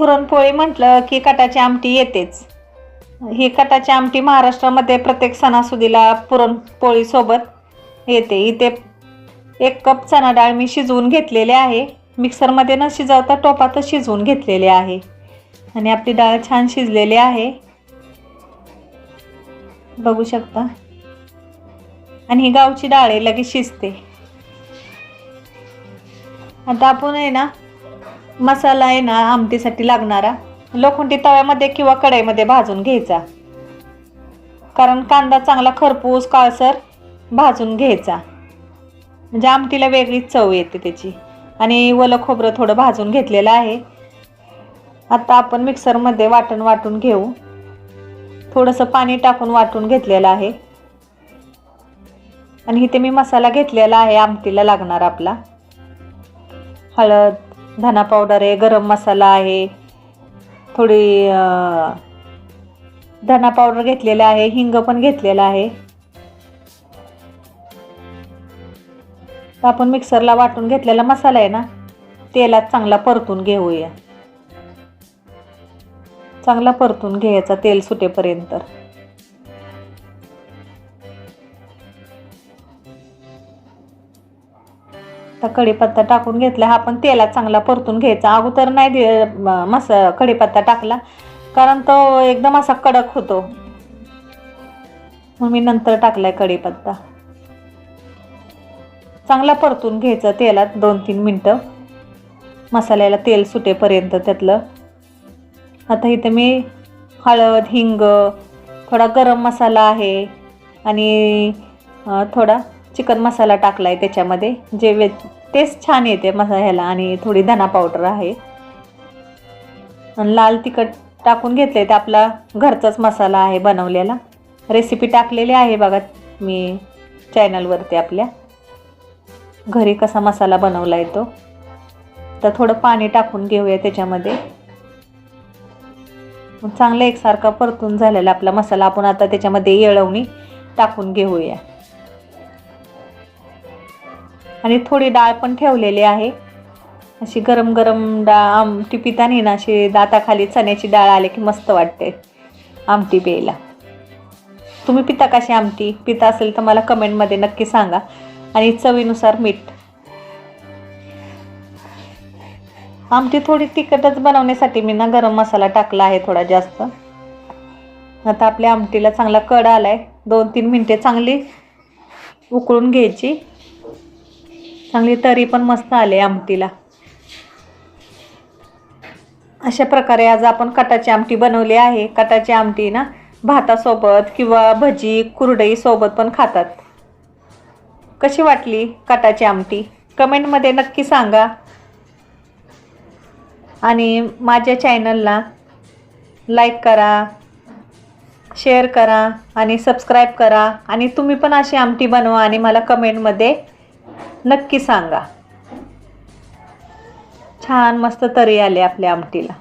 पुरणपोळी म्हटलं की कटाची आमटी येतेच. ही कटाची आमटी महाराष्ट्रामध्ये प्रत्येक सणासुदीला पुरणपोळीसोबत येते. इथे एक कप चणा डाळ मी शिजवून घेतलेले आहे. मिक्सरमध्ये न शिजवता टोपातच शिजवून घेतलेले आहे. आणि आपली डाळ छान शिजलेली आहे. बघू शकता. आणि ही गावची डाळ आहे लगेच शिजते. आता आपण आहे ना मसाला आहे ना आमटीसाठी लागणारा लोखंडी तव्यामध्ये किंवा कढईमध्ये भाजून घ्यायचा. कारण कांदा चांगला खरपूस काळसर भाजून घ्यायचा. म्हणजे आमटीला वेगळीच चव येते त्याची. आणि वलं खोबरं थोडं भाजून घेतलेलं आहे. आता आपण मिक्सरमध्ये वाटण वाटून घेऊ. थोडंसं पाणी टाकून वाटून घेतलेलं आहे. आणि इथे मी मसाला घेतलेला आहे आमटीला लागणार आपला. हळद धना पावडर आहे गरम मसाला आहे. थोडी धना पावडर घेतलेला आहे हिंग पण घेतलेला आहे. आपण मिक्सरला वाटून घेतलेला मसाला आहे ना तेलात चांगला परतून घेऊया. चांगला परतून घ्यायचा तेल सुटेपर्यंत. आता कढीपत्ता टाकून घेतला हा पण तेलात चांगला परतून घ्यायचा. अगोदर नाही दे मसा कढीपत्ता टाकला कारण तो एकदम असा कडक होतो. मग मी नंतर टाकलाय कढीपत्ता. चांगला परतून घ्यायचं तेलात दोन तीन मिनटं. मसाल्याला तेल सुटेपर्यंत त्यातलं. आता इथं मी हळद हिंग थोडा गरम मसाला आहे आणि थोडा चिकन मसाला टाकला आहे त्याच्यामध्ये. जे वे तेच छान येते मसाल्याला आणि थोडी धना पावडर आहे. आणि लाल तिखट टाकून घेतले ते आपला घरचाच मसाला आहे बनवलेला. रेसिपी टाकलेली आहे बघा मी चॅनलवरती आपल्या. घरी कसा मसाला बनवला आहे तो. तर थोडं पाणी टाकून घेऊया त्याच्यामध्ये. चांगलं एकसारखा परतून झालेला आपला मसाला. आपण आता त्याच्यामध्ये येळवणी टाकून घेऊया. आणि थोडी डाळ पण ठेवलेली आहे. अशी गरम गरम डाळ आमटी पितानी ना अशी दाताखाली चण्याची डाळ आली की मस्त वाटते आमटी प्यायला. तुम्ही पिता कशी आमटी? पिता असेल तर मला कमेंटमध्ये नक्की सांगा. आणि चवीनुसार मीठ. आमटी थोडी तिखटच बनवण्यासाठी मी ना गरम मसाला टाकला आहे थोडा जास्त. आता आपल्या आमटीला चांगला कड आलाय. दोन तीन मिनटे चांगली उकळून घ्यायची. चांगली तरी पण मस्त आले आमटीला. अशा प्रकारे आज आपण कटाची आमटी बनवली आहे. कटाची आमटी ना भातासोबत किंवा भजी कुरडई सोबत पण खातात. कशी वाटली कटाची आमटी? कमेंटमध्ये नक्की सांगा. आणि माझ्या चॅनलला लाईक करा शेअर करा आणि सबस्क्राईब करा. आणि तुम्ही पण अशी आमटी बनवा आणि मला कमेंटमध्ये नक्की सांगा. छान मस्त तरी आले आपल्या आमटीला.